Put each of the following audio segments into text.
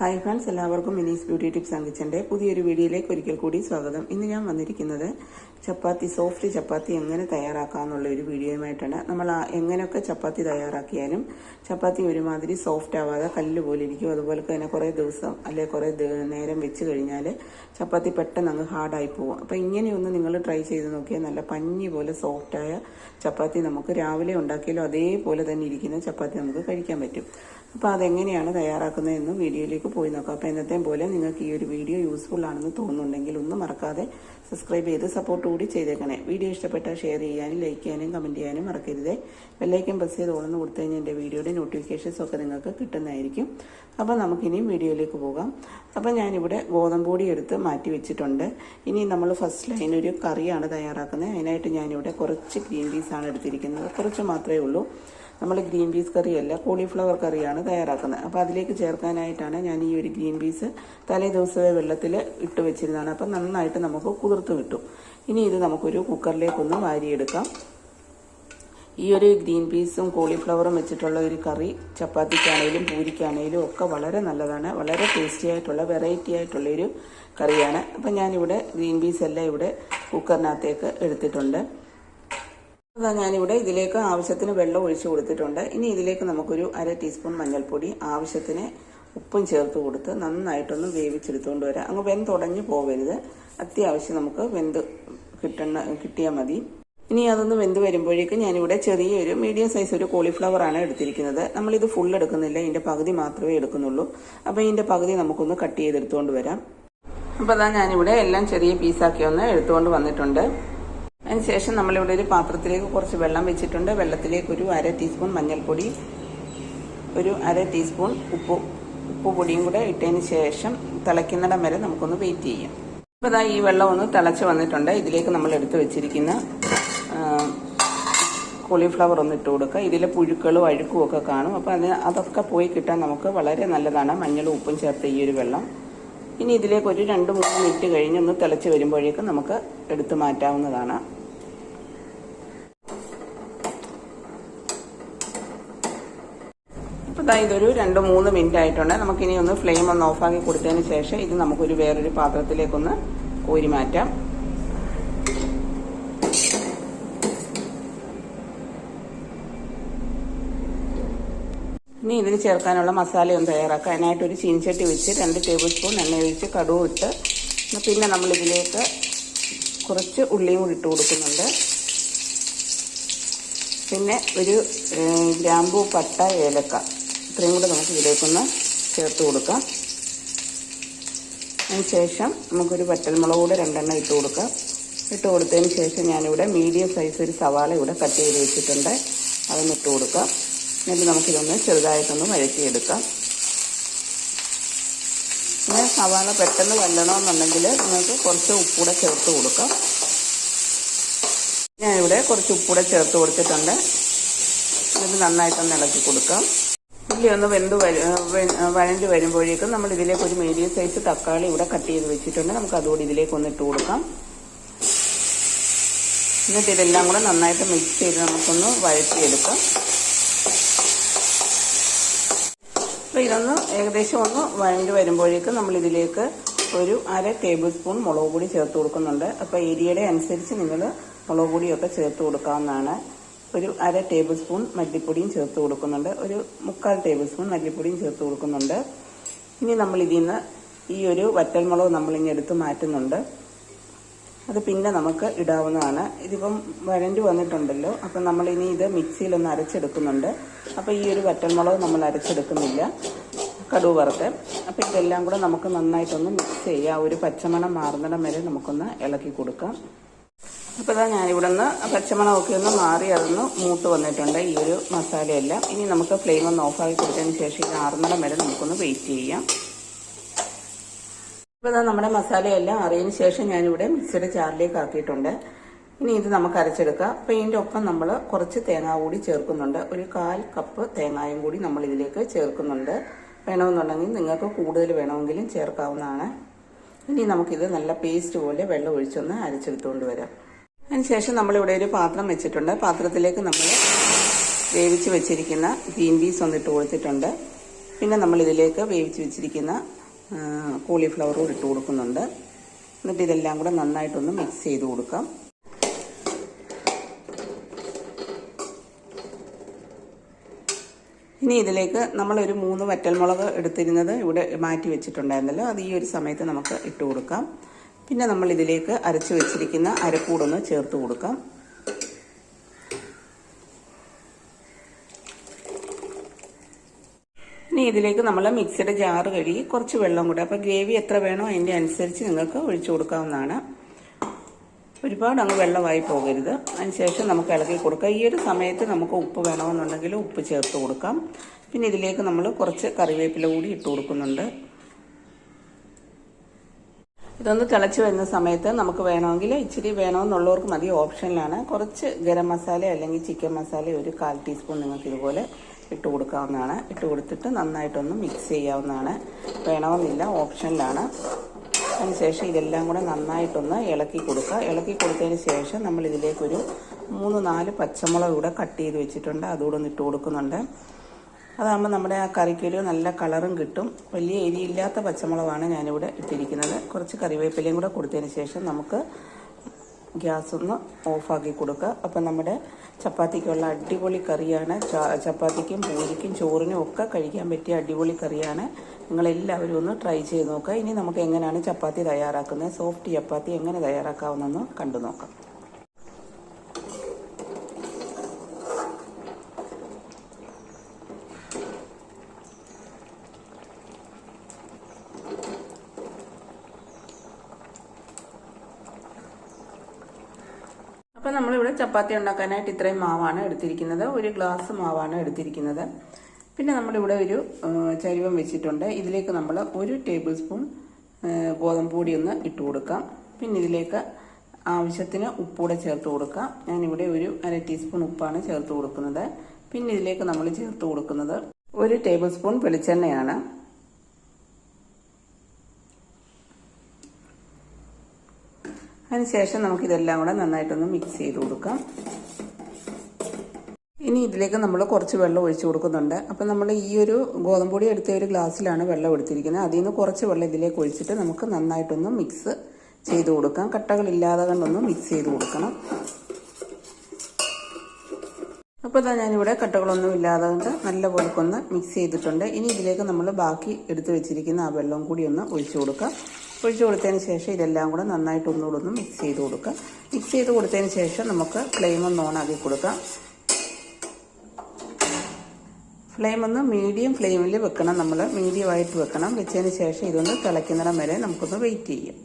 Hi friends എല്ലാവർക്കും മിനീസ് beauty tips അങ്കിച്ചന്റെ പുതിയൊരു വീഡിയോയിലേക്ക് ഒരിക്കൽ കൂടി സ്വാഗതം. ഇന്ന് ഞാൻ വന്നിരിക്കുന്നത് ചപ്പാത്തി സോഫ്റ്റ് ചപ്പാത്തി എങ്ങനെ തയ്യാറാക്കാമെന്നുള്ള ഒരു വീഡിയോയുമായിട്ടാണ്. നമ്മൾ എങ്ങനെയൊക്കെ ചപ്പാത്തി തയ്യാറാക്കിയാലും ചപ്പാത്തി ഒരുമാതിരി സോഫ്റ്റ് ആവാതെ കല്ല് പോലെ ഇരിക്കും. അതുപോലെ തന്നെ കുറേ ദിവസം അല്ലെ കുറേ നേരം വെച്ച് കഴിഞ്ഞാൽ ചപ്പാത്തി പെട്ടെന്ന് അങ്ങ് ഹാർഡായി പോകും അപ്പോൾ ഇങ്ങനെയൊന്ന് നിങ്ങൾ ട്രൈ ചെയ്ത് നോക്കിയാൽ നല്ല പഞ്ഞി പോലെ സോഫ്റ്റായ ചപ്പാത്തി നമുക്ക് രാവിലെ ഉണ്ടാക്കിയാലും അതേപോലെ തന്നെ ഇരിക്കുന്ന ചപ്പാത്തി നമുക്ക് കഴിക്കാൻ പറ്റും. അപ്പോൾ അതെങ്ങനെയാണ് തയ്യാറാക്കുന്നതെന്ന് വീഡിയോയിലേക്ക് പോയി നോക്കാം. അപ്പോൾ എന്നത്തെയും പോലെ നിങ്ങൾക്ക് ഈ ഒരു വീഡിയോ യൂസ്ഫുൾ ആണെന്ന് തോന്നുന്നുണ്ടെങ്കിൽ ഒന്നും മറക്കാതെ സബ്സ്ക്രൈബ് ചെയ്ത് സപ്പോർട്ട് കൂടി ചെയ്തേക്കണേ. വീഡിയോ ഇഷ്ടപ്പെട്ടാൽ ഷെയർ ചെയ്യാനും ലൈക്ക് ചെയ്യാനും കമന്റ് ചെയ്യാനും മറക്കരുതേ. ബെല്ലൈക്കൻ പ്രസ് ചെയ്ത് ഓണെന്ന് കൊടുത്തു കഴിഞ്ഞാൽ എന്റെ വീഡിയോയുടെ നോട്ടിഫിക്കേഷൻസ് ഒക്കെ നിങ്ങൾക്ക് കിട്ടുന്നതായിരിക്കും. അപ്പോൾ നമുക്കിനിയും വീഡിയോയിലേക്ക് പോകാം. അപ്പോൾ ഞാനിവിടെ ഗോതമ്പ് പൊടി എടുത്ത് മാറ്റി വെച്ചിട്ടുണ്ട്. ഇനി നമ്മൾ ഫസ്റ്റ് ലൈൻ ഒരു കറിയാണ് തയ്യാറാക്കുന്നത്. അതിനായിട്ട് ഞാനിവിടെ കുറച്ച് ഗ്രീൻ പീസാണ് എടുത്തിരിക്കുന്നത്. കുറച്ച് മാത്രമേ ഉള്ളൂ. നമ്മൾ ഗ്രീൻ പീസ് കറിയല്ല കോളിഫ്ലവർ കറിയാണ് തയ്യാറാക്കുന്നത്. അപ്പോൾ അതിലേക്ക് ചേർക്കാനായിട്ടാണ് ഞാൻ ഈ ഒരു ഗ്രീൻ പീസ് തലേ ദിവസമേ വെള്ളത്തിൽ ഇട്ട് വെച്ചിരുന്നതാണ്. അപ്പം നന്നായിട്ട് നമുക്ക് കുതിർത്ത് കിട്ടും ഇനി ഇത് നമുക്കൊരു കുക്കറിലേക്കൊന്ന് വാരിയെടുക്കാം. ഈ ഒരു ഗ്രീൻ പീസും കോളിഫ്ലവറും വെച്ചിട്ടുള്ള ഒരു കറി ചപ്പാത്തിക്കാണേലും പൂരിക്കാണേലും ഒക്കെ വളരെ നല്ലതാണ്. വളരെ ടേസ്റ്റി ആയിട്ടുള്ള വെറൈറ്റി ആയിട്ടുള്ള ഒരു കറിയാണ്. അപ്പം ഞാനിവിടെ ഗ്രീൻ പീസ് എല്ലാം ഇവിടെ കുക്കറിനകത്തേക്ക് എടുത്തിട്ടുണ്ട്. അതാ ഞാനിവിടെ ഇതിലേക്ക് ആവശ്യത്തിന് വെള്ളം ഒഴിച്ചു കൊടുത്തിട്ടുണ്ട്. ഇനി ഇതിലേക്ക് നമുക്കൊരു അര ടീസ്പൂൺ മഞ്ഞൾപ്പൊടി ആവശ്യത്തിന് ഉപ്പും ചേർത്ത് കൊടുത്ത് നന്നായിട്ടൊന്ന് വേവിച്ചെടുത്തുകൊണ്ട് വരാം. അങ്ങ് വെന്തുടഞ്ഞു പോവരുത്. അത്യാവശ്യം നമുക്ക് വെന്ത് കിട്ടണ കിട്ടിയാൽ മതി. ഇനി അതൊന്ന് വെന്ത് വരുമ്പോഴേക്കും ഞാനിവിടെ ചെറിയൊരു മീഡിയം സൈസ് ഒരു കോളിഫ്ലവർ ആണ് എടുത്തിരിക്കുന്നത്. നമ്മളിത് ഫുൾ എടുക്കുന്നില്ല. ഇതിന്റെ പകുതി മാത്രമേ എടുക്കുന്നുള്ളൂ. അപ്പോൾ ഇതിന്റെ പകുതി നമുക്കൊന്ന് കട്ട് ചെയ്തെടുത്തുകൊണ്ട് വരാം. അപ്പോൾ അതാ ഞാനിവിടെ എല്ലാം ചെറിയ പീസാക്കി ഒന്ന് എടുത്തുകൊണ്ട് വന്നിട്ടുണ്ട്. അതിനുശേഷം നമ്മളിവിടെ ഒരു പാത്രത്തിലേക്ക് കുറച്ച് വെള്ളം വെച്ചിട്ടുണ്ട്. വെള്ളത്തിലേക്ക് ഒരു അര ടീസ്പൂൺ മഞ്ഞൾപ്പൊടി ഒരു അര ടീസ്പൂൺ ഉപ്പ് ഉപ്പ് പൊടിയും കൂടെ ഇട്ടതിന് ശേഷം തിളയ്ക്കുന്നിടം വരെ നമുക്കൊന്ന് വെയിറ്റ് ചെയ്യാം. ഇപ്പോൾ ഈ വെള്ളം ഒന്ന് തിളച്ച് വന്നിട്ടുണ്ട്. ഇതിലേക്ക് നമ്മൾ എടുത്തു വെച്ചിരിക്കുന്ന കോളിഫ്ലവർ ഒന്ന് ഇട്ട് കൊടുക്കുക. ഇതിലെ പുഴുക്കളും അഴുക്കും ഒക്കെ കാണും. അപ്പോൾ അതിന് അതൊക്കെ പോയി കിട്ടാൻ നമുക്ക് വളരെ നല്ലതാണ്. മഞ്ഞളും ഉപ്പും ചേർത്ത ഈ ഒരു വെള്ളം. ഇനി ഇതിലേക്ക് ഒരു രണ്ട് മൂന്ന് മിനിറ്റ് കഴിഞ്ഞ് ഒന്ന് തിളച്ച് വരുമ്പോഴേക്കും നമുക്ക് എടുത്തു മാറ്റാവുന്നതാണ്. ഇപ്പോൾ ഇതാ ഇതൊരു രണ്ട് മൂന്ന് മിനിറ്റ് ആയിട്ടുണ്ട്. നമുക്കിനി ഒന്ന് ഫ്ലെയിം ഒന്ന് ഓഫാക്കി കൊടുത്തതിന് ശേഷം ഇത് നമുക്കൊരു വേറൊരു പാത്രത്തിലേക്കൊന്ന് കോരി മാറ്റാം. ഇനി ഇതിന് ചേർക്കാനുള്ള മസാലയൊന്ന് തയ്യാറാക്കാം. അതിനായിട്ട് ഒരു ചീൻചട്ടി വെച്ച് രണ്ട് ടേബിൾ സ്പൂൺ എണ്ണ ഒഴിച്ച് കടുവ് ഇട്ട് പിന്നെ നമ്മളിതിലേക്ക് കുറച്ച് ഉള്ളിയും കൂടി ഇട്ട് കൊടുക്കുന്നുണ്ട്. പിന്നെ ഒരു ഗ്രാമ്പൂ പട്ട ഏലക്ക. ഇത്രയും കൂടെ നമുക്ക് ഇതിലേക്കൊന്ന് ചേർത്ത് കൊടുക്കാം. അതിന് ശേഷം നമുക്കൊരു വറ്റൽമുളക് കൂടെ രണ്ടെണ്ണം ഇട്ട് കൊടുക്കാം. ഇട്ട് കൊടുത്തതിന് ശേഷം ഞാനിവിടെ മീഡിയം സൈസ് ഒരു സവാള ഇവിടെ കട്ട് ചെയ്ത് വെച്ചിട്ടുണ്ട്. അതൊന്ന് ഇട്ട് കൊടുക്കാം. എന്നിട്ട് നമുക്കിതൊന്ന് ചെറുതായിട്ടൊന്ന് വഴറ്റിയെടുക്കാം. പിന്നെ സവാള പെട്ടെന്ന് വല്ലണമെന്നുണ്ടെങ്കിൽ നിങ്ങൾക്ക് കുറച്ച് ഉപ്പൂടെ ചേർത്ത് കൊടുക്കാം. ഞാനിവിടെ കുറച്ച് ഉപ്പൂടെ ചേർത്ത് കൊടുത്തിട്ടുണ്ട്. എന്നിട്ട് നന്നായിട്ടൊന്ന് ഇളക്കി കൊടുക്കാം. ഉള്ളി ഒന്ന് വെന്ത് വഴണ്ട് വരുമ്പോഴേക്കും നമ്മൾ ഇതിലേക്ക് ഒരു മീഡിയം സൈസ് തക്കാളി ഇവിടെ കട്ട് ചെയ്ത് വെച്ചിട്ടുണ്ട്. നമുക്ക് അതുകൂടി ഇതിലേക്ക് ഒന്ന് ഇട്ട് കൊടുക്കാം. എന്നിട്ട് ഇതെല്ലാം കൂടെ നന്നായിട്ട് മിക്സ് ചെയ്ത് നമുക്കൊന്ന് വഴറ്റിയെടുക്കാം. അപ്പോൾ ഇതൊന്ന് ഏകദേശം ഒന്ന് വഴണ്ട് വരുമ്പോഴേക്കും നമ്മൾ ഇതിലേക്ക് ഒരു അര ടേബിൾ സ്പൂൺ മുളക് പൊടി ചേർത്ത് കൊടുക്കുന്നുണ്ട്. അപ്പോൾ ഏരിയയുടെ അനുസരിച്ച് നിങ്ങൾ മുളക് പൊടിയൊക്കെ ചേർത്ത് കൊടുക്കാവുന്നതാണ്. ഒരു അര ടേബിൾ സ്പൂൺ മല്ലിപ്പൊടിയും ചേർത്ത് കൊടുക്കുന്നുണ്ട്. ഒരു മുക്കാൽ ടേബിൾ സ്പൂൺ മല്ലിപ്പൊടിയും ചേർത്ത് കൊടുക്കുന്നുണ്ട്. ഇനി നമ്മൾ ഇതിൽ നിന്ന് ഈ ഒരു വറ്റൽമുളക് നമ്മളിങ്ങനെ എടുത്ത് മാറ്റുന്നുണ്ട്. അത് പിന്നെ നമുക്ക് ഇടാവുന്നതാണ്. ഇതിപ്പം വരണ്ട് വന്നിട്ടുണ്ടല്ലോ. അപ്പം നമ്മളിനി ഇത് മിക്സിയിലൊന്ന് അരച്ചെടുക്കുന്നുണ്ട്. അപ്പോൾ ഈ ഒരു വറ്റൽമുളക് നമ്മൾ അരച്ചെടുക്കുന്നില്ല. കടുവ് വറുത്ത്. അപ്പം ഇതെല്ലാം കൂടെ നമുക്ക് നന്നായിട്ടൊന്ന് മിക്സ് ചെയ്യാം. ഒരു പച്ചമണം മാറുന്നിടം വരെ നമുക്കൊന്ന് ഇളക്കി കൊടുക്കാം. അപ്പോൾ ഇതാ ഞാനിവിടെ നിന്ന് പച്ചമണമൊക്കെ ഒന്ന് മാറി അതൊന്ന് മൂത്ത് വന്നിട്ടുണ്ട് ഈ ഒരു മസാലയെല്ലാം. ഇനി നമുക്ക് ഫ്ലെയിം ഒന്ന് ഓഫാക്കി കൊടുത്തതിന് ശേഷം ഇത് ആറുമണം വരെ നമുക്കൊന്ന് വെയിറ്റ് ചെയ്യാം. ഇപ്പോൾ ഇതാ നമ്മുടെ മസാലയെല്ലാം അറിയതിന് ശേഷം ഞാനിവിടെ മിക്സിയുടെ ചാറിലേക്ക് ആക്കിയിട്ടുണ്ട്. ഇനി ഇത് നമുക്ക് അരച്ചെടുക്കാം. അപ്പോൾ ഇതിന്റെ ഒപ്പം നമ്മൾ കുറച്ച് തേങ്ങ കൂടി ചേർക്കുന്നുണ്ട്. ഒരു കാൽ കപ്പ് തേങ്ങായും കൂടി നമ്മൾ ഇതിലേക്ക് ചേർക്കുന്നുണ്ട്. വേണമെന്നുണ്ടെങ്കിൽ നിങ്ങൾക്ക് കൂടുതൽ വേണമെങ്കിലും ചേർക്കാവുന്നതാണ്. ഇനി നമുക്കിത് നല്ല പേസ്റ്റ് പോലെ വെള്ളം ഒഴിച്ചൊന്ന് അരച്ചെടുത്തുകൊണ്ട് വരാം. അതിനുശേഷം നമ്മളിവിടെ ഒരു പാത്രം വെച്ചിട്ടുണ്ട്. പാത്രത്തിലേക്ക് നമ്മൾ വേവിച്ച് വെച്ചിരിക്കുന്ന ഗ്രീൻ പീസ് ഒന്നിട്ട് കൊടുത്തിട്ടുണ്ട്. പിന്നെ നമ്മളിതിലേക്ക് വേവിച്ച് വെച്ചിരിക്കുന്ന കോളിഫ്ലവറും ഇട്ട് കൊടുക്കുന്നുണ്ട്. എന്നിട്ട് ഇതെല്ലാം കൂടെ നന്നായിട്ടൊന്ന് മിക്സ് ചെയ്ത് കൊടുക്കാം. ഇനി ഇതിലേക്ക് നമ്മളൊരു മൂന്ന് വറ്റൽമുളക് എടുത്തിരുന്നത് ഇവിടെ മാറ്റി വെച്ചിട്ടുണ്ടായിരുന്നല്ലോ. അത് ഈ ഒരു സമയത്ത് നമുക്ക് ഇട്ട് കൊടുക്കാം. പിന്നെ നമ്മൾ ഇതിലേക്ക് അരച്ച് വെച്ചിരിക്കുന്ന അരക്കൂടൊന്ന് ചേർത്ത് കൊടുക്കാം. ഇനി ഇതിലേക്ക് നമ്മൾ മിക്സിയുടെ ജാറ് കഴുകി കുറച്ച് വെള്ളം കൂടെ അപ്പോൾ ഗ്രേവി എത്ര വേണോ അതിന്റെ അനുസരിച്ച് നിങ്ങൾക്ക് ഒഴിച്ചു കൊടുക്കാവുന്നതാണ്. ഒരുപാട് അങ്ങ് വെള്ളമായി പോകരുത്. അതിനുശേഷം നമുക്ക് ഇളക്കി കൊടുക്കാം. ഈ ഒരു സമയത്ത് നമുക്ക് ഉപ്പ് വേണമെന്നുണ്ടെങ്കിൽ ഉപ്പ് ചേർത്ത് കൊടുക്കാം. പിന്നെ ഇതിലേക്ക് നമ്മൾ കുറച്ച് കറിവേപ്പില കൂടി ഇട്ട് കൊടുക്കുന്നുണ്ട്. ഇതൊന്ന് തിളച്ച് വരുന്ന സമയത്ത് നമുക്ക് വേണമെങ്കിൽ ഇച്ചിരി വേണമെന്നുള്ളവർക്ക് മതി. ഓപ്ഷനിലാണ്. കുറച്ച് ഗരം മസാല അല്ലെങ്കിൽ ചിക്കൻ മസാല ഒരു കാൽ ടീസ്പൂൺ നിങ്ങൾക്ക് ഇതുപോലെ ഇട്ട് കൊടുക്കാവുന്നതാണ്. ഇട്ട് കൊടുത്തിട്ട് നന്നായിട്ടൊന്ന് മിക്സ് ചെയ്യാവുന്നതാണ്. വേണമെന്നില്ല ഓപ്ഷനിലാണ്. അതിനുശേഷം ഇതെല്ലാം കൂടെ നന്നായിട്ടൊന്ന് ഇളക്കി കൊടുക്കുക. ഇളക്കി കൊടുത്തതിന് ശേഷം നമ്മൾ ഇതിലേക്കൊരു മൂന്ന് നാല് പച്ചമുളക് കൂടെ കട്ട് ചെയ്ത് വെച്ചിട്ടുണ്ട്. അതുകൂടെ ഒന്ന് ഇട്ട് കൊടുക്കുന്നുണ്ട്. അതാകുമ്പോൾ നമ്മുടെ ആ കറിക്കൊരു നല്ല കളറും കിട്ടും. വലിയ എരിയില്ലാത്ത പച്ചമുളകാണ് ഞാനിവിടെ ഇട്ടിരിക്കുന്നത്. കുറച്ച് കറിവേപ്പിലയും കൂടെ കൊടുത്തതിന് ശേഷം നമുക്ക് ഗ്യാസ് ഒന്ന് ഓഫാക്കി കൊടുക്കുക അപ്പം നമ്മുടെ ചപ്പാത്തിക്കുള്ള അടിപൊളി കറിയാണ്. ചപ്പാത്തിക്കും പൂരിക്കും ചോറിനും ഒക്കെ കഴിക്കാൻ പറ്റിയ അടിപൊളി കറിയാണ്. നിങ്ങളെല്ലാവരും ഒന്ന് ട്രൈ ചെയ്ത് നോക്കുക ഇനി നമുക്ക് എങ്ങനെയാണ് ചപ്പാത്തി തയ്യാറാക്കുന്നത്? സോഫ്റ്റ് ചപ്പാത്തി എങ്ങനെ തയ്യാറാക്കാവുന്നതെന്ന് കണ്ടു നോക്കാം അപ്പം നമ്മളിവിടെ ചപ്പാത്തി ഉണ്ടാക്കാനായിട്ട് ഇത്രയും മാവാണ് എടുത്തിരിക്കുന്നത്. ഒരു ഗ്ലാസ് മാവാണ് എടുത്തിരിക്കുന്നത്. പിന്നെ നമ്മളിവിടെ ഒരു ചരുവം വെച്ചിട്ടുണ്ട്. ഇതിലേക്ക് നമ്മൾ ഒരു ടേബിൾ സ്പൂൺ ഗോതമ്പ് പൊടി ഒന്ന് ഇട്ട് കൊടുക്കാം. പിന്നെ ഇതിലേക്ക് ആവശ്യത്തിന് ഉപ്പൂടെ ചേർത്ത് കൊടുക്കാം. ഞാനിവിടെ ഒരു അര ടീസ്പൂൺ ഉപ്പാണ് ചേർത്ത് കൊടുക്കുന്നത്. പിന്നെ ഇതിലേക്ക് നമ്മൾ ചേർത്ത് കൊടുക്കുന്നത് ഒരു ടേബിൾ സ്പൂൺ വെളിച്ചെണ്ണയാണ്. അതിനുശേഷം നമുക്കിതെല്ലാം കൂടെ നന്നായിട്ടൊന്ന് മിക്സ് ചെയ്ത് കൊടുക്കാം. ഇനി ഇതിലേക്ക് നമ്മൾ കുറച്ച് വെള്ളം ഒഴിച്ചു കൊടുക്കുന്നുണ്ട്. അപ്പം നമ്മൾ ഈ ഒരു ഗോതമ്പ് പൊടി എടുത്ത ഒരു ഗ്ലാസ്സിലാണ് വെള്ളം എടുത്തിരിക്കുന്നത്. അതിൽ നിന്ന് കുറച്ച് വെള്ളം ഇതിലേക്ക് ഒഴിച്ചിട്ട് നമുക്ക് നന്നായിട്ടൊന്ന് മിക്സ് ചെയ്ത് കൊടുക്കാം. കട്ടകളില്ലാതെ കണ്ടൊന്ന് മിക്സ് ചെയ്ത് കൊടുക്കണം. അപ്പോൾ ഇതാ ഞാനിവിടെ കട്ടകളൊന്നും ഇല്ലാതെ കൊണ്ട് നല്ലപോലെ ഒന്ന് മിക്സ് ചെയ്തിട്ടുണ്ട്. ഇനി ഇതിലേക്ക് നമ്മൾ ബാക്കി എടുത്ത് വെച്ചിരിക്കുന്ന ആ വെള്ളം കൂടി ഒന്ന് ഒഴിച്ചു കൊടുക്കാം. ഒഴിച്ചു കൊടുത്തതിന് ശേഷം ഇതെല്ലാം കൂടെ നന്നായിട്ട് ഒന്നുകൂടെ ഒന്ന് മിക്സ് ചെയ്ത് കൊടുക്കുക മിക്സ് ചെയ്ത് കൊടുത്തതിന് ശേഷം നമുക്ക് ഫ്ലെയിം ഒന്ന് ഓണാക്കി കൊടുക്കാം. ഫ്ലെയിം ഒന്ന് മീഡിയം ഫ്ലെയിമിൽ വെക്കണം. നമ്മൾ മീഡിയമായിട്ട് വെക്കണം. വെച്ചതിന് ശേഷം ഇതൊന്ന് തിളയ്ക്കുന്നിടം വരെ നമുക്കൊന്ന് വെയിറ്റ് ചെയ്യാം.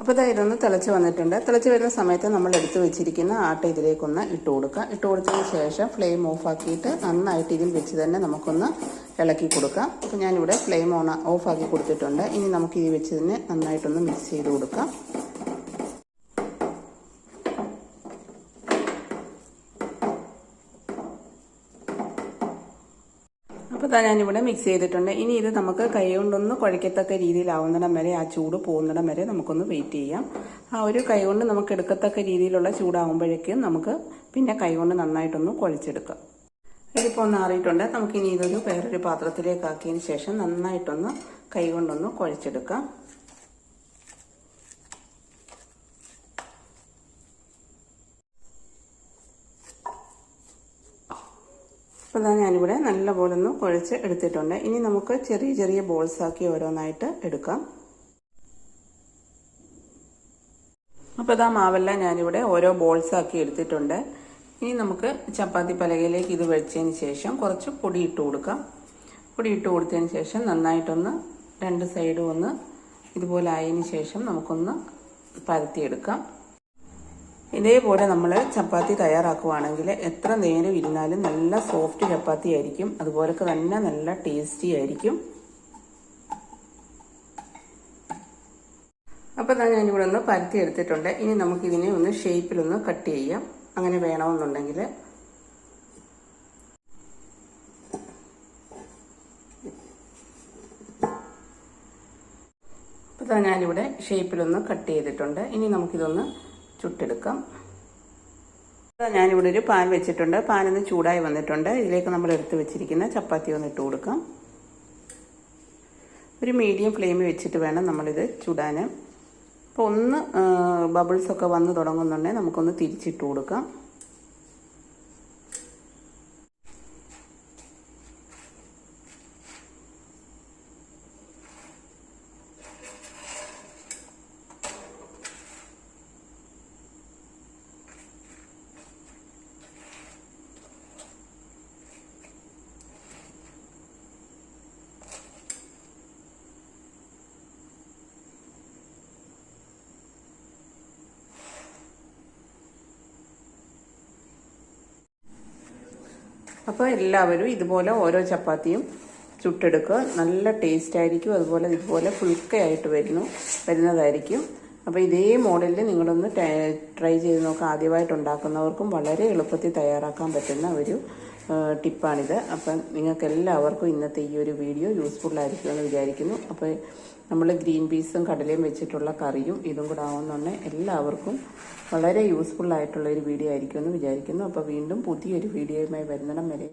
അപ്പോൾ ഇതാ ഇതൊന്ന് തിളച്ച് വന്നിട്ടുണ്ട്. തിളച്ച് വരുന്ന സമയത്ത് നമ്മൾ എടുത്തു വെച്ചിരിക്കുന്ന ആട്ട ഇതിലേക്കൊന്ന് ഇട്ട് കൊടുക്കുക. ഇട്ട് കൊടുത്തതിന് ശേഷം ഫ്ലെയിം ഓഫാക്കിയിട്ട് നന്നായിട്ട് ഇതിൽ വെച്ച് തന്നെ നമുക്കൊന്ന് ഇളക്കി കൊടുക്കാം. അപ്പോൾ ഞാനിവിടെ ഫ്ലെയിം ഓൺ ഓഫാക്കി കൊടുത്തിട്ടുണ്ട്. ഇനി നമുക്ക് ഈ വെച്ച് തന്നെ നന്നായിട്ടൊന്ന് മിക്സ് ചെയ്ത് കൊടുക്കാം. അപ്പോൾ ഞാനിവിടെ മിക്സ് ചെയ്തിട്ടുണ്ട്. ഇനി ഇത് നമുക്ക് കൈ കൊണ്ടൊന്ന് കുഴക്കത്തക്ക രീതിയിലാവുന്നിടം വരെ ആ ചൂട് പോകുന്നിടം വരെ നമുക്കൊന്ന് വെയിറ്റ് ചെയ്യാം. ആ ഒരു കൈ കൊണ്ട് നമുക്ക് എടുക്കത്തക്ക രീതിയിലുള്ള ചൂടാകുമ്പോഴേക്കും നമുക്ക് പിന്നെ കൈ കൊണ്ട് നന്നായിട്ടൊന്ന് കുഴച്ചെടുക്കാം. ഇതിപ്പോൾ ഒന്ന് ആറിയിട്ടുണ്ട്. നമുക്കിനി ഇതൊരു വേറൊരു പാത്രത്തിലേക്കാക്കിയതിന് ശേഷം നന്നായിട്ടൊന്ന് കൈ കൊണ്ടൊന്ന് കുഴച്ചെടുക്കാം. അപ്പോൾ ഇതാ ഞാനിവിടെ നല്ലപോലെ ഒന്ന് കുഴച്ച് എടുത്തിട്ടുണ്ട്. ഇനി നമുക്ക് ചെറിയ ചെറിയ ബോൾസ് ആക്കി ഓരോന്നായിട്ട് എടുക്കാം. അപ്പോൾ ഇതാ മാവെല്ലാം ഞാനിവിടെ ഓരോ ബോൾസ് ആക്കി എടുത്തിട്ടുണ്ട്. ഇനി നമുക്ക് ചപ്പാത്തി പലകയിലേക്ക് ഇത് വെച്ചതിന് ശേഷം കുറച്ച് പൊടി ഇട്ട് കൊടുക്കാം. പൊടി ഇട്ട് കൊടുത്തതിന് ശേഷം നന്നായിട്ടൊന്ന് രണ്ട് സൈഡും ഒന്ന് ഇതുപോലെ ആയതിന് ശേഷം നമുക്കൊന്ന് പരത്തിയെടുക്കാം. ഇതേപോലെ നമ്മൾ ചപ്പാത്തി തയ്യാറാക്കുവാണെങ്കിൽ എത്ര നേരം ഇരുന്നാലും നല്ല സോഫ്റ്റ് ചപ്പാത്തി ആയിരിക്കും. അതുപോലെ തന്നെ നല്ല ടേസ്റ്റി ആയിരിക്കും. അപ്പോൾ ഞാൻ ഞാനിവിടെ ഒന്ന് പരത്തി എടുത്തിട്ടുണ്ട്. ഇനി നമുക്കിതിനെ ഒന്ന് ഷേപ്പിലൊന്ന് കട്ട് ചെയ്യാം. അങ്ങനെ വേണമെന്നുണ്ടെങ്കിൽ അപ്പോൾ ഞാനിവിടെ ഷേപ്പിലൊന്ന് കട്ട് ചെയ്തിട്ടുണ്ട്. ഇനി നമുക്കിതൊന്ന് ചുട്ടെടുക്കാം. ഞാനിവിടെ ഒരു പാൻ വെച്ചിട്ടുണ്ട്. പാനൊന്ന് ചൂടായി വന്നിട്ടുണ്ട്. ഇതിലേക്ക് നമ്മൾ എടുത്ത് വെച്ചിരിക്കുന്ന ചപ്പാത്തി ഒന്ന് ഇട്ട് കൊടുക്കാം. ഒരു മീഡിയം ഫ്ലെയിമിൽ വെച്ചിട്ട് വേണം നമ്മളിത് ചുടാൻ അപ്പോൾ ഒന്ന് ബബിൾസൊക്കെ വന്ന് തുടങ്ങുന്നുണ്ടെങ്കിൽ നമുക്കൊന്ന് തിരിച്ചിട്ട് കൊടുക്കാം. അപ്പോൾ എല്ലാവരും ഇതുപോലെ ഓരോ ചപ്പാത്തിയും ചുട്ടെടുക്കുക. നല്ല ടേസ്റ്റ് ആയിരിക്കും. അതുപോലെ ഇതുപോലെ ഫുൾക്കയായിട്ട് വരുന്നു. വരുന്നതായിരിക്കും. അപ്പോൾ ഇതേ മോഡലിൽ നിങ്ങളൊന്ന് ട്രൈ ചെയ്ത് നോക്കുക. ആദ്യമായിട്ട് ഉണ്ടാക്കുന്നവർക്കും വളരെ എളുപ്പത്തിൽ തയ്യാറാക്കാൻ പറ്റുന്ന ഒരു ടിപ്പാണിത്. അപ്പം നിങ്ങൾക്ക് എല്ലാവർക്കും ഇന്നത്തെ ഈ ഒരു വീഡിയോ യൂസ്ഫുൾ ആയിരിക്കുമെന്ന് വിചാരിക്കുന്നു. അപ്പോൾ നമ്മൾ ഗ്രീൻ പീസും കടലയും വെച്ചിട്ടുള്ള കറിയും ഇതും കൂടെ ആവുന്നുണ്ട് എല്ലാവർക്കും വളരെ യൂസ്ഫുൾ ആയിട്ടുള്ള ഒരു വീഡിയോ ആയിരിക്കുമെന്ന് വിചാരിക്കുന്നു. അപ്പോൾ വീണ്ടും പുതിയൊരു വീഡിയോയുമായി വരുന്നിടം വരെ